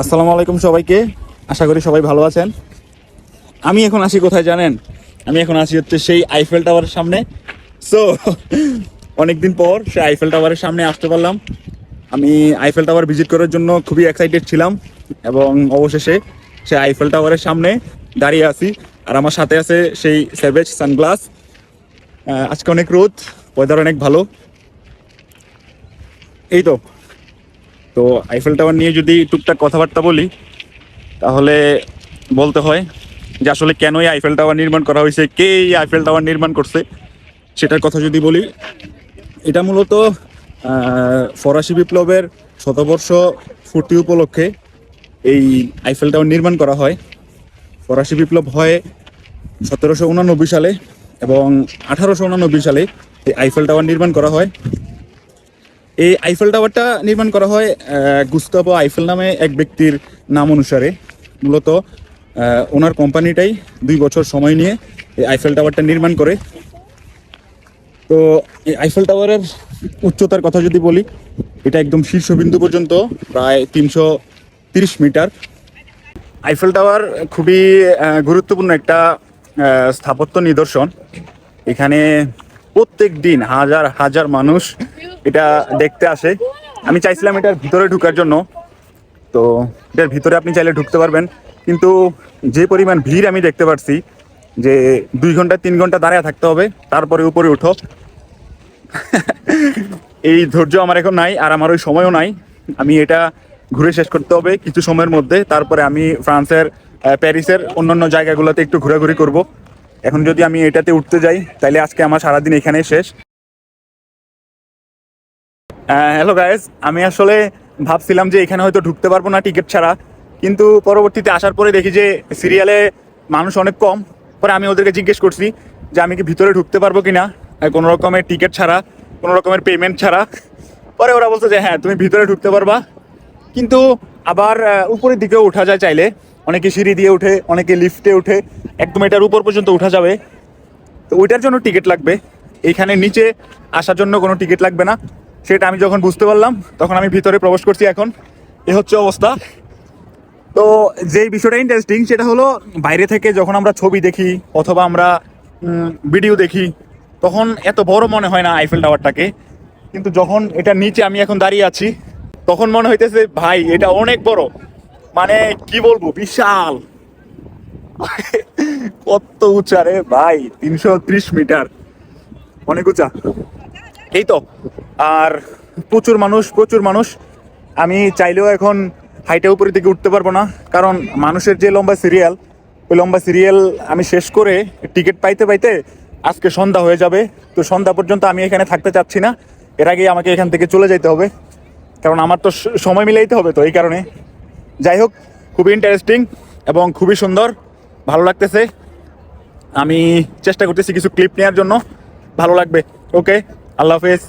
আসসালামু আলাইকুম সবাইকে। আশা করি সবাই ভালো আছেন। আমি এখন আসি কোথায় জানেন? আমি এখন আসি হচ্ছে সেই আইফেল টাওয়ারের সামনে। সো অনেকদিন পর সেই আইফেল টাওয়ারের সামনে আসতে পারলাম। আমি আইফেল টাওয়ার ভিজিট করার জন্য খুবই এক্সাইটেড ছিলাম এবং অবশেষে সেই আইফেল টাওয়ারের সামনে দাঁড়িয়ে আছি। আর আমার সাথে আছে সেই সেভেজ সানগ্লাস আজকে অনেক রোদ ওয়েদার অনেক ভালো। এই তো। তো আইফেল টাওয়ার নিয়ে যদি টুকটাক কথাবার্তা বলি, তাহলে বলতে হয় যে আসলে কেন এই আইফেল টাওয়ার নির্মাণ করা হয়েছে, কে এই আইফেল টাওয়ার নির্মাণ করছে, সেটার কথা যদি বলি, এটা মূলত ফরাসি বিপ্লবের শতবর্ষ ফুটি উপলক্ষে এই আইফেল টাওয়ার নির্মাণ করা হয়। ফরাসি বিপ্লব হয় সতেরোশো সালে এবং আঠারোশো উনানব্বই সালে এই আইফেল টাওয়ার নির্মাণ করা হয়। এই আইফেল টাওয়ারটা নির্মাণ করা হয় আহ, গুস্তাভো আইফেল নামে এক ব্যক্তির নাম অনুসারে। মূলত ওনার কোম্পানিটাই দুই বছর সময় নিয়ে এই আইফেল টাওয়ারটা নির্মাণ করে। তো এই আইফেল টাওয়ারের উচ্চতার কথা যদি বলি এটা একদম শীর্ষবিন্দু পর্যন্ত প্রায় তিনশো তিরিশ মিটার। আইফেল টাওয়ার খুবই গুরুত্বপূর্ণ একটা স্থাপত্য নিদর্শন। এখানে প্রত্যেক দিন হাজার হাজার মানুষ এটা দেখতে আসে। আমি চাইছিলাম এটার ভিতরে ঢুকার জন্য। তো এটার ভিতরে আপনি চাইলে ঢুকতে পারবেন। কিন্তু যে পরিমাণ ভিড় আমি দেখতে পাচ্ছি যে দুই ঘণ্টা, তিন ঘণ্টা দাঁড়ায় থাকতে হবে, তারপরে উপরে উঠো। এই ধৈর্য আমার এখন নাই, আর আমার ওই সময়ও নাই। আমি এটা ঘুরে শেষ করতে হবে কিছু সময়ের মধ্যে। তারপরে আমি ফ্রান্সের প্যারিসের অন্যান্য জায়গাগুলোতে একটু ঘোরাঘুরি করব। এখন যদি আমি এটাতে উঠতে যাই, তাহলে আজকে আমার সারাদিন এখানেই শেষ। হ্যালো গাইস আমি আসলে ভাবছিলাম যে এখানে হয়তো ঢুকতে পারব না টিকিট ছাড়া, কিন্তু পরবর্তীতে আসার পরে দেখি যে সিরিয়ালে মানুষ অনেক কম। পরে আমি ওদেরকে জিজ্ঞেস করছি যে আমি কি ভিতরে ঢুকতে পারব কি না কোনো রকমের টিকিট ছাড়া, কোনো রকমের পেমেন্ট ছাড়া। পরে ওরা বলছে যে হ্যাঁ তুমি ভিতরে ঢুকতে পারবা। কিন্তু আবার উপরের দিকেও উঠা যায় চাইলে। অনেকে সিঁড়ি দিয়ে উঠে, অনেকে লিফটে উঠে, একদম এটার উপর পর্যন্ত উঠা যাবে। তো ওইটার জন্য টিকিট লাগবে। এইখানে নিচে আসার জন্য কোনো টিকিট লাগবে না। সেটা আমি যখন বুঝতে পারলাম, তখন আমি ভিতরে প্রবেশ করছি এখন। এ হচ্ছে অবস্থা। তো যেই বিষয়টা ইন্টারেস্টিং সেটা হলো, বাইরে থেকে যখন আমরা ছবি দেখি অথবা আমরা ভিডিও দেখি, তখন এত বড় মনে হয় না আইফেল টাওয়ারটাকে কিন্তু যখন এটা নিচে আমি এখন দাঁড়িয়ে আছি, তখন মনে হইতেছে, ভাই, এটা অনেক বড়। মানে কি বলব, বিশাল। কত উঁচা রে ভাই, তিনশো ত্রিশ মিটার। অনেক উঁচা। এই তো। আর প্রচুর মানুষ প্রচুর মানুষ। আমি চাইলেও এখন হাইটে উপরের দিকে উঠতে পারব না, কারণ মানুষের যে লম্বা সিরিয়াল ওই লম্বা সিরিয়াল আমি শেষ করে টিকিট পাইতে পাইতে আজকে সন্ধ্যা হয়ে যাবে। তো সন্ধ্যা পর্যন্ত আমি এখানে থাকতে চাচ্ছি না। এর আগেই আমাকে এখান থেকে চলে যেতে হবে, কারণ আমার তো সময় মিলাইতে হবে তো এই কারণে। যাই হোক, খুবই ইন্টারেস্টিং এবং খুবই সুন্দর, ভালো লাগতেছে। আমি চেষ্টা করতেছি কিছু ক্লিপ নেওয়ার জন্য, ভালো লাগবে। ওকে আল্লাহ হাফেজ।